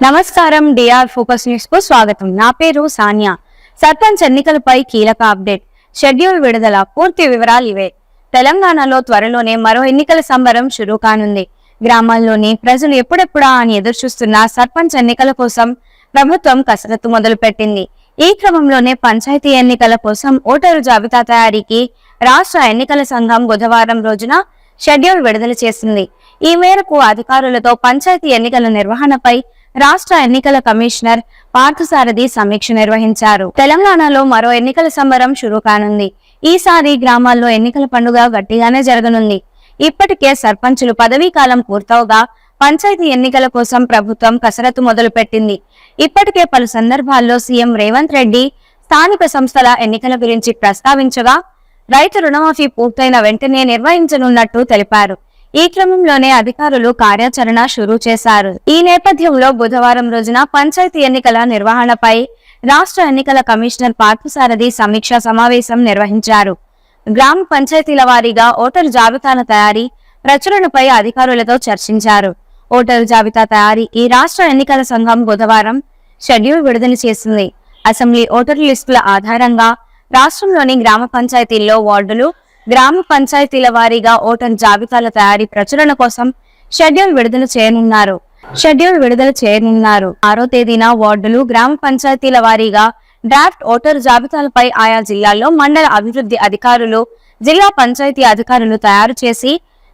నమస్కారం DR focus న్యూస్కు స్వాగతం. నా పేరు సానియా. సర్పంచ్ ఎన్నికలపై కీలక అప్డేట్. షెడ్యూల్ విడుదల. పూర్తి వివరాలు ఇవే. తెలంగాణలో త్వరలోనే మరో ఎన్నికల సంబరం షురూ కానుంది. గ్రామాల్లోని ప్రజలు ఎప్పుడెప్పుడా అని ఎదురుచూస్తున్న సర్పంచ్ ఎన్నికల కోసం ప్రభుత్వం కసరత్తు మొదలుపెట్టింది. ఈ క్రమంలోనే పంచాయతీ ఎన్నికల కోసం ఓటరు జాబితా తయారీకి రాష్ట్ర ఎన్నికల సంఘం బుధవారం రోజున షెడ్యూల్ విడుదల చేసింది. ఈ మేరకు అధికారులతో పంచాయతీ ఎన్నికల నిర్వహణపై రాష్ట్ర ఎన్నికల కమిషనర్ పార్థసారథి సమీక్ష నిర్వహించారు. తెలంగాణలో మరో ఎన్నికల సంబరం షురూ కానుంది. ఈసారి గ్రామాల్లో ఎన్నికల పండుగ గట్టిగానే జరగనుంది. ఇప్పటికే సర్పంచులు పదవీ కాలం పూర్తవగా పంచాయతీ ఎన్నికల కోసం ప్రభుత్వం కసరత్తు మొదలుపెట్టింది. ఇప్పటికే పలు సందర్భాల్లో సీఎం రేవంత్ రెడ్డి స్థానిక సంస్థల ఎన్నికల గురించి ప్రస్తావించగా రైతు రుణమాఫీ పూర్తయిన వెంటనే నిర్వహించనున్నట్టు తెలిపారు. ఈ క్రమంలోనే అధికారులు కార్యాచరణ షురూ చేశారు. ఈ నేపథ్యంలో బుధవారం రోజున పంచాయతీ ఎన్నికల నిర్వహణపై రాష్ట్ర ఎన్నికల కమిషనర్ పార్థసారథి సమీక్షా సమావేశం నిర్వహించారు. గ్రామ పంచాయతీల వారీగా ఓటరు జాబితాల తయారీ ప్రచురణపై అధికారులతో చర్చించారు. ఓటరు జాబితా తయారీ ఈ రాష్ట్ర ఎన్నికల సంఘం బుధవారం షెడ్యూల్ విడుదల చేసింది. అసెంబ్లీ ఓటరు లిస్టుల ఆధారంగా రాష్ట్రంలోని గ్రామ పంచాయతీల్లో వార్డులు గ్రామ పంచాయతీల వారీగా ఓటర్ జాబితాల తయారీ ప్రచురణ కోసం షెడ్యూల్ విడుదల చేయనున్నారు. షెడ్యూల్ విడుదల చేయనున్నారు. ఆరో తేదీన వార్డులు గ్రామ పంచాయతీల వారీగా డ్రాఫ్ట్ ఓటర్ జాబితాలపై ఆయా జిల్లాల్లో మండల అభివృద్ధి అధికారులు జిల్లా పంచాయతీ అధికారులు తయారు చేసి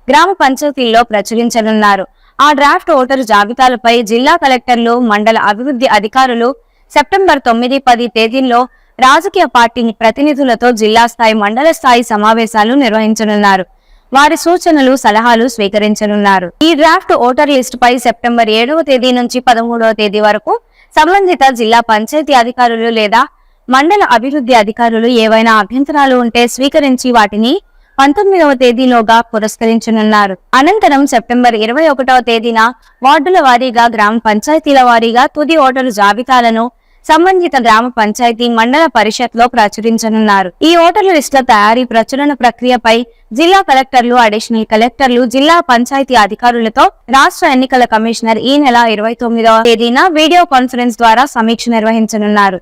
గ్రామ పంచాయతీల్లో ప్రచురించనున్నారు. ఆ డ్రాఫ్ట్ ఓటర్ జాబితాలపై జిల్లా కలెక్టర్లు మండల అభివృద్ధి అధికారులు సెప్టెంబర్ తొమ్మిది పది తేదీల్లో రాజకీయ పార్టీ ప్రతినిధులతో జిల్లా స్థాయి మండల స్థాయి సమావేశాలు నిర్వహించనున్నారు. వారి సూచనలు సలహాలు స్వీకరించనున్నారు. ఈ డ్రాఫ్ట్ ఓటర్ లిస్టు పై సెప్టెంబర్ ఏడవ తేదీ నుంచి పదమూడవ తేదీ వరకు సంబంధిత జిల్లా పంచాయతీ అధికారులు లేదా మండల అభివృద్ధి అధికారులు ఏవైనా అభ్యంతరాలు ఉంటే స్వీకరించి వాటిని పంతొమ్మిదవ తేదీలోగా పురస్కరించనున్నారు. అనంతరం సెప్టెంబర్ ఇరవై ఒకటవ తేదీన వార్డుల వారీగా గ్రామ పంచాయతీల వారీగా తుది ఓటరు జాబితాలను సంబంధిత గ్రామ పంచాయతీ మండల పరిషత్లో ప్రచురించనున్నారు. ఈ ఓటర్ల లిస్టుల తయారీ ప్రచురణ ప్రక్రియపై జిల్లా కలెక్టర్లు అడిషనల్ కలెక్టర్లు జిల్లా పంచాయతీ అధికారులతో రాష్ట్ర ఎన్నికల కమిషనర్ ఈ నెల ఇరవై తొమ్మిదవ తేదీన వీడియో కాన్ఫరెన్స్ ద్వారా సమీక్ష నిర్వహించనున్నారు.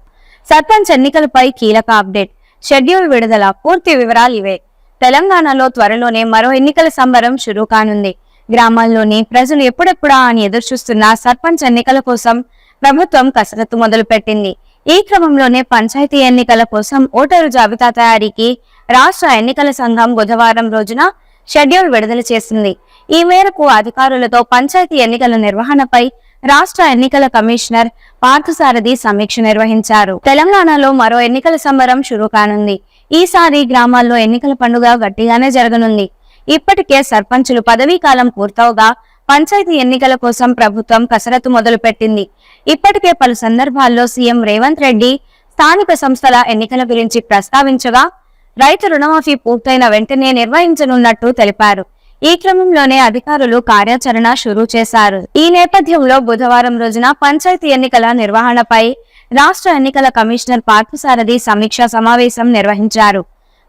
సర్పంచ్ ఎన్నికలపై కీలక అప్డేట్. షెడ్యూల్ విడుదల. పూర్తి వివరాలు ఇవే. తెలంగాణలో త్వరలోనే మరో ఎన్నికల సంబరం షురూ కానుంది. గ్రామాల్లోని ప్రజలు ఎప్పుడెప్పుడా అని ఎదురుచూస్తున్న సర్పంచ్ ఎన్నికల కోసం ప్రభుత్వం కసరత్తు మొదలుపెట్టింది. ఈ క్రమంలోనే పంచాయతీ ఎన్నికల కోసం ఓటరు జాబితా తయారీకి రాష్ట్ర ఎన్నికల సంఘం బుధవారం రోజున షెడ్యూల్ విడుదల చేసింది. ఈ మేరకు అధికారులతో పంచాయతీ ఎన్నికల నిర్వహణపై రాష్ట్ర ఎన్నికల కమిషనర్ పార్థసారథి సమీక్ష నిర్వహించారు. తెలంగాణలో మరో ఎన్నికల సంబరం షురూ కానుంది. ఈసారి గ్రామాల్లో ఎన్నికల పండుగ గట్టిగానే జరగనుంది. ఇప్పటికే సర్పంచులు పదవీ కాలం పూర్తవగా పంచాయతీ ఎన్నికల కోసం ప్రభుత్వం కసరత్తు మొదలుపెట్టింది. ఇప్పటికే పలు సందర్భాల్లో సీఎం రేవంత్ రెడ్డి స్థానిక సంస్థల ఎన్నికల గురించి ప్రస్తావించగా రైతు రుణమాఫీ పూర్తయిన వెంటనే నిర్వహించనున్నట్టు తెలిపారు. ఈ క్రమంలోనే అధికారులు కార్యాచరణ షురూ చేశారు. ఈ నేపథ్యంలో బుధవారం రోజున పంచాయతీ ఎన్నికల నిర్వహణపై రాష్ట్ర ఎన్నికల కమిషనర్ పార్థసారథి సమీక్షా సమావేశం నిర్వహించారు.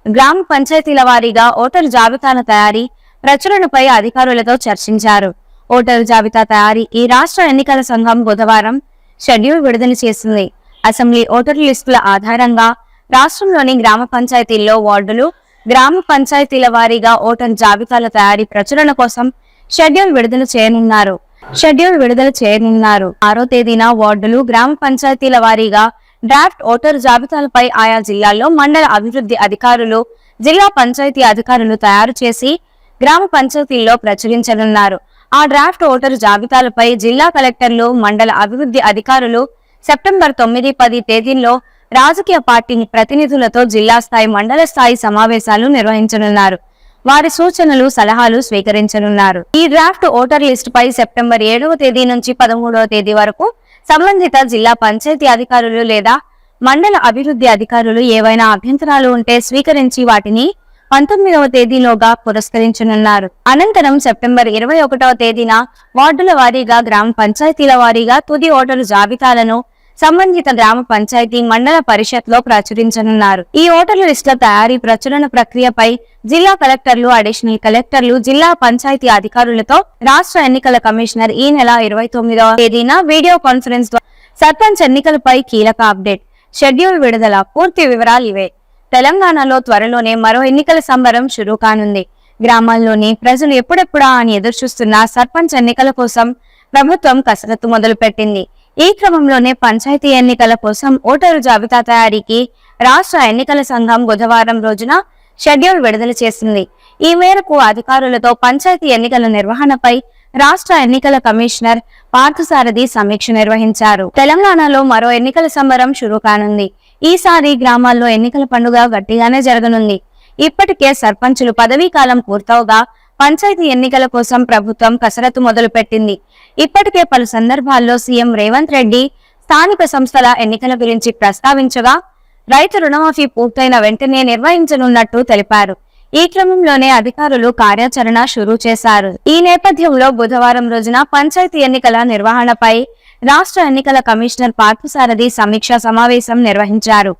గ్రామ పంచాయతీల వారీగా ఓటరు జాబితాను తయారీ ప్రచురణపై అధికారులతో చర్చించారు. ఓటరు జాబితా తయారీ ఈ రాష్ట్ర ఎన్నికల సంఘం బుధవారం షెడ్యూల్ విడుదల చేసింది. అసెంబ్లీ ఓటరు లిస్టుల ఆధారంగా రాష్ట్రంలోని గ్రామ పంచాయతీల్లో వార్డులు గ్రామ పంచాయతీల వారీగా ఓటర్ జాబితాల తయారీ ప్రచురణ కోసం షెడ్యూల్ విడుదల చేయనున్నారు. షెడ్యూల్ విడుదల చేయనున్నారు. ఆరో తేదీన వార్డులు గ్రామ పంచాయతీల వారీగా డ్రాఫ్ట్ ఓటర్ జాబితాలపై ఆయా జిల్లాల్లో మండల అభివృద్ధి అధికారులు జిల్లా పంచాయతీ అధికారులు తయారు చేసి గ్రామ పంచాయతీల్లో ప్రచురించనున్నారు. ఆ డ్రాఫ్ట్ ఓటరు జాబితాలపై జిల్లా కలెక్టర్లు మండల అభివృద్ధి అధికారులు సెప్టెంబర్ తొమ్మిది పది తేదీల్లో రాజకీయ పార్టీ ప్రతినిధులతో జిల్లా స్థాయి మండల స్థాయి సమావేశాలు నిర్వహించనున్నారు. వారి సూచనలు సలహాలు స్వీకరించనున్నారు. ఈ డ్రాఫ్ట్ ఓటర్ లిస్టు పై సెప్టెంబర్ ఏడవ తేదీ నుంచి పదమూడవ తేదీ వరకు సంబంధిత జిల్లా పంచాయతీ అధికారులు లేదా మండల అభివృద్ధి అధికారులు ఏవైనా అభ్యంతరాలు ఉంటే స్వీకరించి వాటిని పంతొమ్మిదవ తేదీలోగా పురస్కరించనున్నారు. అనంతరం సెప్టెంబర్ ఇరవై ఒకటవ తేదీన వార్డుల వారీగా గ్రామ పంచాయతీల వారీగా తుది ఓటరు జాబితాలను సంబంధిత గ్రామ పంచాయతీ మండల పరిషత్లో ప్రచురించనున్నారు. ఈ ఓటర్ల లిస్టుల తయారీ ప్రచురణ ప్రక్రియపై జిల్లా కలెక్టర్లు అడిషనల్ కలెక్టర్లు జిల్లా పంచాయతీ అధికారులతో రాష్ట్ర ఎన్నికల కమిషనర్ ఈ నెల ఇరవై తొమ్మిదవ తేదీన వీడియో కాన్ఫరెన్స్ ద్వారా సర్పంచ్ ఎన్నికలపై కీలక అప్డేట్ షెడ్యూల్ విడుదల పూర్తి వివరాలు ఇవే. తెలంగాణలో త్వరలోనే మరో ఎన్నికల సంబరం షురూ కానుంది. గ్రామాల్లోని ప్రజలు ఎప్పుడెప్పుడా అని ఎదురుచూస్తున్న సర్పంచ్ ఎన్నికల కోసం ప్రభుత్వం కసరత్తు మొదలుపెట్టింది. ఈ క్రమంలోనే పంచాయతీ ఎన్నికల కోసం ఓటరు జాబితా తయారీకి రాష్ట్ర ఎన్నికల సంఘం బుధవారం రోజున షెడ్యూల్ విడుదల చేసింది. ఈ మేరకు అధికారులతో పంచాయతీ ఎన్నికల నిర్వహణపై రాష్ట్ర ఎన్నికల కమిషనర్ పార్థసారథి సమీక్ష నిర్వహించారు. తెలంగాణలో మరో ఎన్నికల సంబరం షురూ కానుంది. ఈసారి గ్రామాల్లో ఎన్నికల పండుగ గట్టిగానే జరగనుంది. ఇప్పటికే సర్పంచులు పదవీ కాలం పూర్తవగా పంచాయతీ ఎన్నికల కోసం ప్రభుత్వం కసరత్తు మొదలుపెట్టింది. ఇప్పటికే పలు సందర్భాల్లో సీఎం రేవంత్ రెడ్డి స్థానిక సంస్థల ఎన్నికల గురించి ప్రస్తావించగా రైతు రుణమాఫీ పూర్తయిన వెంటనే నిర్వహించనున్నట్టు తెలిపారు. ఈ క్రమంలోనే అధికారులు కార్యాచరణ షురూ చేశారు. ఈ నేపథ్యంలో బుధవారం రోజున పంచాయతీ ఎన్నికల నిర్వహణపై రాష్ట్ర ఎన్నికల కమిషనర్ పార్థసారథి సమీక్షా సమావేశం నిర్వహించారు.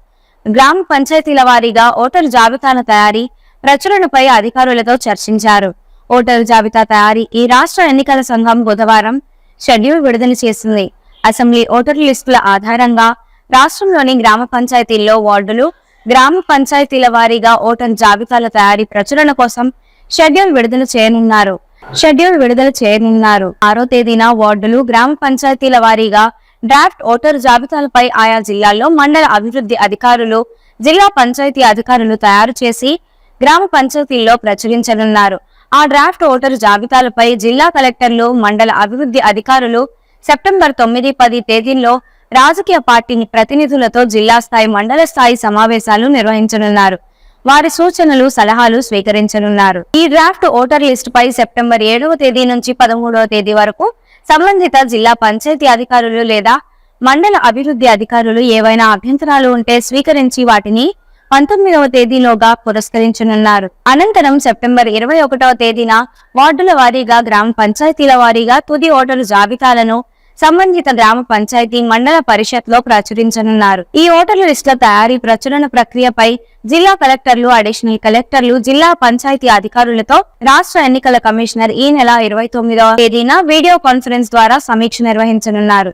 గ్రామ పంచాయతీల వారీగా ఓటరు జాబితాల తయారీ ప్రచురణపై అధికారులతో చర్చించారు. ఓటరు జాబితా తయారీ ఈ రాష్ట్ర ఎన్నికల సంఘం బుధవారం షెడ్యూల్ విడుదల చేసింది. అసెంబ్లీ ఓటరు లిస్టుల ఆధారంగా రాష్ట్రంలోని గ్రామ పంచాయతీల్లో వార్డులు గ్రామ పంచాయతీల వారీగా ఓటర్ జాబితాల తయారీ ప్రచురణ కోసం షెడ్యూల్ విడుదల చేయనున్నారు. షెడ్యూల్ విడుదల చేయనున్నారు. ఆరో తేదీన వార్డులు గ్రామ పంచాయతీల వారీగా డ్రాఫ్ట్ ఓటర్ జాబితాలపై ఆయా జిల్లాల్లో మండల అభివృద్ధి అధికారులు జిల్లా పంచాయతీ అధికారులు తయారు చేసి గ్రామ పంచాయతీల్లో ప్రచురించనున్నారు. ఆ డ్రాఫ్ట్ ఓటర్ జాబితాలపై జిల్లా కలెక్టర్లు మండల అభివృద్ధి అధికారులు సెప్టెంబర్ తొమ్మిది పది తేదీల్లో రాజకీయ పార్టీని ప్రతినిధులతో జిల్లా స్థాయి మండల స్థాయి సమావేశాలు నిర్వహించనున్నారు. వారి సూచనలు సలహాలు స్వీకరించనున్నారు. ఈ డ్రాఫ్ట్ ఓటర్ లిస్టు పై సెప్టెంబర్ ఏడవ తేదీ నుంచి పదమూడవ తేదీ వరకు సంబంధిత జిల్లా పంచాయతీ అధికారులు లేదా మండల అభివృద్ధి అధికారులు ఏవైనా అభ్యంతరాలు ఉంటే స్వీకరించి వాటిని పంతొమ్మిదవ తేదీలోగా పురస్కరించనున్నారు. అనంతరం సెప్టెంబర్ ఇరవై ఒకటవ తేదీన వార్డుల వారీగా గ్రామ పంచాయతీల వారీగా తుది ఓటరు జాబితాలను సంబంధిత గ్రామ పంచాయతీ మండల పరిషత్లో ప్రచురించనున్నారు. ఈ ఓటర్ల లిస్టుల తయారీ ప్రచురణ ప్రక్రియపై జిల్లా కలెక్టర్లు అడిషనల్ కలెక్టర్లు జిల్లా పంచాయతీ అధికారులతో రాష్ట్ర ఎన్నికల కమిషనర్ ఈ నెల ఇరవై తొమ్మిదవ తేదీన వీడియో కాన్ఫరెన్స్ ద్వారా సమీక్ష నిర్వహించనున్నారు.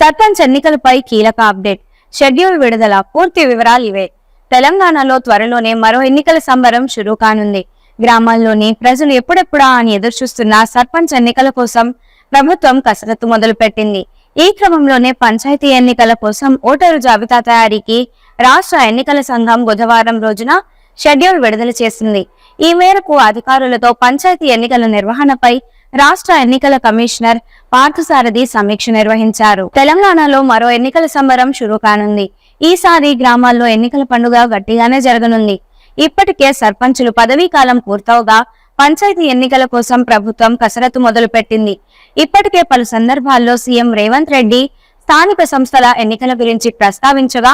సర్పంచ్ ఎన్నికలపై కీలక అప్డేట్. షెడ్యూల్ విడుదల. పూర్తి వివరాలు ఇవే. తెలంగాణలో త్వరలోనే మరో ఎన్నికల సంబరం షురూ కానుంది. గ్రామాల్లోని ప్రజలు ఎప్పుడెప్పుడా అని ఎదురుచూస్తున్న సర్పంచ్ ఎన్నికల కోసం ప్రభుత్వం కసరత్తు మొదలుపెట్టింది. ఈ క్రమంలోనే పంచాయతీ ఎన్నికల కోసం ఓటరు జాబితా తయారీకి రాష్ట్ర ఎన్నికల సంఘం బుధవారం రోజున షెడ్యూల్ విడుదల చేసింది. ఈ మేరకు అధికారులతో పంచాయతీ ఎన్నికల నిర్వహణపై రాష్ట్ర ఎన్నికల కమిషనర్ పార్థసారథి సమీక్ష నిర్వహించారు. తెలంగాణలో మరో ఎన్నికల సంబరం షురూ కానుంది. ఈసారి గ్రామాల్లో ఎన్నికల పండుగ గట్టిగానే జరగనుంది. ఇప్పటికే సర్పంచులు పదవీ కాలం పూర్తవగా పంచాయతీ ఎన్నికల కోసం ప్రభుత్వం కసరత్తు మొదలుపెట్టింది. ఇప్పటికే పలు సందర్భాల్లో సీఎం రేవంత్ రెడ్డి స్థానిక సంస్థల ఎన్నికల గురించి ప్రస్తావించగా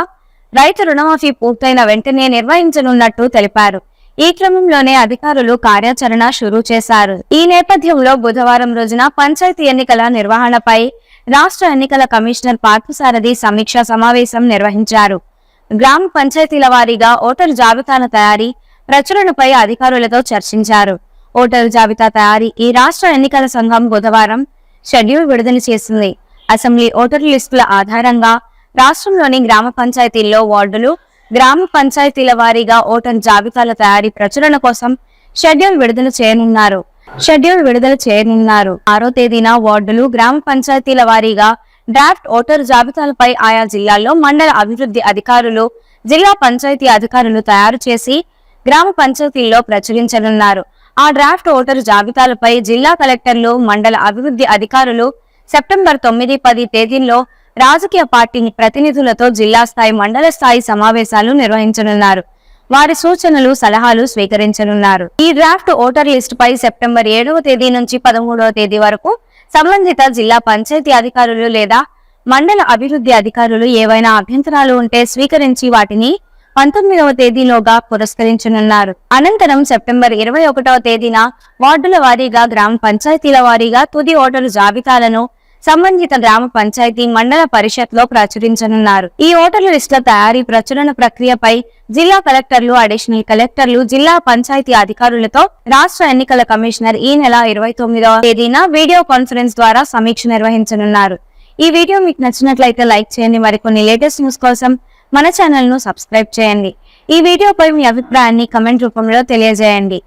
రైతు రుణమాఫీ పూర్తయిన వెంటనే నిర్వహించనున్నట్టు తెలిపారు. ఈ క్రమంలోనే అధికారులు కార్యాచరణ షురూ చేశారు. ఈ నేపథ్యంలో బుధవారం రోజున పంచాయతీ ఎన్నికల నిర్వహణపై రాష్ట్ర ఎన్నికల కమిషనర్ పార్థసారథి సమీక్షా సమావేశం నిర్వహించారు. గ్రామ పంచాయతీల వారీగా ఓటరు జాబితాను తయారీ ప్రచురణపై అధికారులతో చర్చించారు. ఓటరు జాబితా తయారీ ఈ రాష్ట్ర ఎన్నికల సంఘం బుధవారం షెడ్యూల్ విడుదల చేసింది. అసెంబ్లీ ఓటర్ లిస్టుల ఆధారంగా రాష్ట్రంలోని గ్రామ పంచాయతీల్లో వార్డులు గ్రామ పంచాయతీల వారీగా ఓటర్ జాబితాల తయారీ ప్రచురణ కోసం షెడ్యూల్ విడుదల చేయనున్నారు. షెడ్యూల్ విడుదల చేయనున్నారు. ఆరో తేదీన వార్డులు గ్రామ పంచాయతీల వారీగా డ్రాఫ్ట్ ఓటర్ జాబితాలపై ఆయా జిల్లాల్లో మండల అభివృద్ధి అధికారులు జిల్లా పంచాయతీ అధికారులు తయారు చేసి గ్రామ పంచాయతీల్లో ప్రచురించనున్నారు. ఆ డ్రాఫ్ట్ ఓటర్ జాబితాలపై జిల్లా కలెక్టర్లు మండల అభివృద్ధి అధికారులు సెప్టెంబర్ తొమ్మిది పది తేదీల్లో రాజకీయ పార్టీని ప్రతినిధులతో జిల్లా స్థాయి మండల స్థాయి సమావేశాలు నిర్వహించనున్నారు. వారి సూచనలు సలహాలు స్వీకరించనున్నారు. ఈ డ్రాఫ్ట్ ఓటర్ లిస్టు పై సెప్టెంబర్ ఏడవ తేదీ నుంచి పదమూడవ తేదీ వరకు సంబంధిత జిల్లా పంచాయతీ అధికారులు లేదా మండల అభివృద్ధి అధికారులు ఏవైనా అభ్యంతరాలు ఉంటే స్వీకరించి వాటిని పంతొమ్మిదవ తేదీలోగా పురస్కరించనున్నారు. అనంతరం సెప్టెంబర్ ఇరవై ఒకటవ తేదీన వార్డుల వారీగా గ్రామ పంచాయతీల వారీగా తుది ఓటరు జాబితాలను సంబంధిత గ్రామ పంచాయతీ మండల పరిషత్లో ప్రచురించనున్నారు. ఈ ఓటర్ల లిస్టుల తయారీ ప్రచురణ ప్రక్రియపై జిల్లా కలెక్టర్లు అడిషనల్ కలెక్టర్లు జిల్లా పంచాయతీ అధికారులతో రాష్ట్ర ఎన్నికల కమిషనర్ ఈ నెల ఇరవై తొమ్మిదవ తేదీన వీడియో కాన్ఫరెన్స్ ద్వారా సమీక్ష నిర్వహించనున్నారు. ఈ వీడియో మీకు నచ్చినట్లయితే లైక్ చేయండి. మరికొన్ని లేటెస్ట్ న్యూస్ కోసం మన ఛానల్ను సబ్స్క్రైబ్ చేయండి. ఈ వీడియోపై మీ అభిప్రాయాన్ని కమెంట్ రూపంలో తెలియజేయండి.